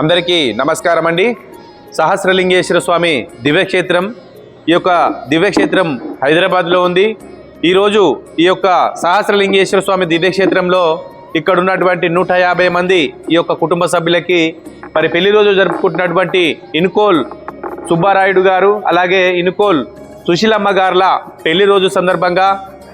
అందరికీ నమస్కారం అండి. సహస్రలింగేశ్వర స్వామి దివ్యక్షేత్రం ఈ యొక్క దివ్యక్షేత్రం హైదరాబాద్లో ఉంది. ఈరోజు ఈ యొక్క సహస్రలింగేశ్వర స్వామి దివ్యక్షేత్రంలో ఇక్కడ ఉన్నటువంటి నూట యాభై మంది ఈ యొక్క కుటుంబ సభ్యులకి మరి పెళ్ళి రోజు జరుపుకుంటున్నటువంటి ఇన్కోల్ సుబ్బారాయుడు గారు అలాగే ఇనుకోల్ సుశీలమ్మ గారుల పెళ్ళి రోజు సందర్భంగా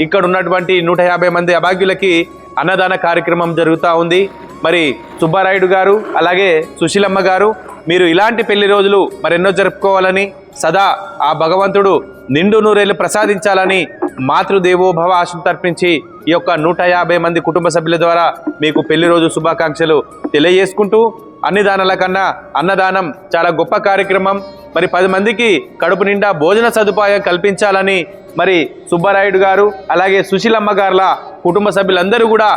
ఇక్కడ ఉన్నటువంటి నూట యాభై మంది అభాగ్యులకి అన్నదాన కార్యక్రమం జరుగుతూ ఉంది. మరి సుబ్బారాయుడు గారు అలాగే సుశీలమ్మ గారు మీరు ఇలాంటి పెళ్ళి రోజులు మరెన్నో జరుపుకోవాలని సదా ఆ భగవంతుడు నిండు నూరేళ్ళు ప్రసాదించాలని మాతృదేవోభవ ఆశను తర్పించి ఈ యొక్క నూట యాభై మంది కుటుంబ సభ్యుల ద్వారా మీకు పెళ్ళి రోజు శుభాకాంక్షలు తెలియజేసుకుంటూ అన్ని దానాల కన్నా అన్నదానం చాలా గొప్ప కార్యక్రమం. మరి పది మందికి కడుపు నిండా భోజన సదుపాయం కల్పించాలని మరి సుబ్బారాయుడు గారు అలాగే సుశీలమ్మ గారుల కుటుంబ సభ్యులందరూ కూడా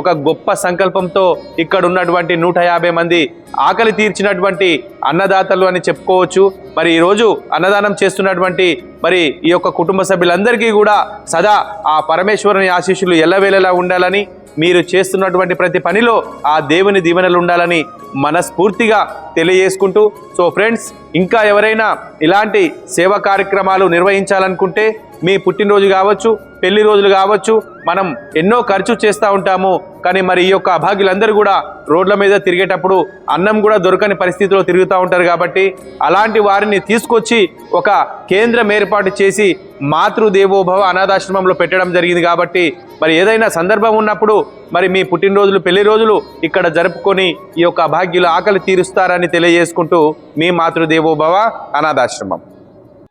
ఒక గొప్ప సంకల్పంతో ఇక్కడ ఉన్నటువంటి నూట యాభై మంది ఆకలి తీర్చినటువంటి అన్నదాతలు అని చెప్పుకోవచ్చు. మరి ఈరోజు అన్నదానం చేస్తున్నటువంటి మరి ఈ యొక్క కుటుంబ సభ్యులందరికీ కూడా సదా ఆ పరమేశ్వరుని ఆశీస్సులు ఎల్లవేళలా ఉండాలని మీరు చేస్తున్నటువంటి ప్రతి పనిలో ఆ దేవుని దీవెనలు ఉండాలని మనస్ఫూర్తిగా తెలియజేసుకుంటూ సో ఫ్రెండ్స్ ఇంకా ఎవరైనా ఇలాంటి సేవా కార్యక్రమాలు నిర్వహించాలనుకుంటే మీ పుట్టినరోజు కావచ్చు పెళ్ళి రోజులు కావచ్చు మనం ఎన్నో ఖర్చు చేస్తూ ఉంటాము. కానీ మరి ఈ యొక్క అభాగ్యులందరూ కూడా రోడ్ల మీద తిరిగేటప్పుడు అన్నం కూడా దొరకని పరిస్థితిలో తిరుగుతూ ఉంటారు కాబట్టి అలాంటి వారిని తీసుకొచ్చి ఒక కేంద్రం ఏర్పాటు చేసి మాతృదేవోభవ అనాథాశ్రమంలో పెట్టడం జరిగింది కాబట్టి మరి ఏదైనా సందర్భం ఉన్నప్పుడు మరి మీ పుట్టినరోజులు పెళ్ళి రోజులు ఇక్కడ జరుపుకొని ఈ యొక్క అభాగ్యుల ఆకలి తీరుస్తారని తెలియజేసుకుంటూ మీ మాతృదేవోభవ అనాథాశ్రమం.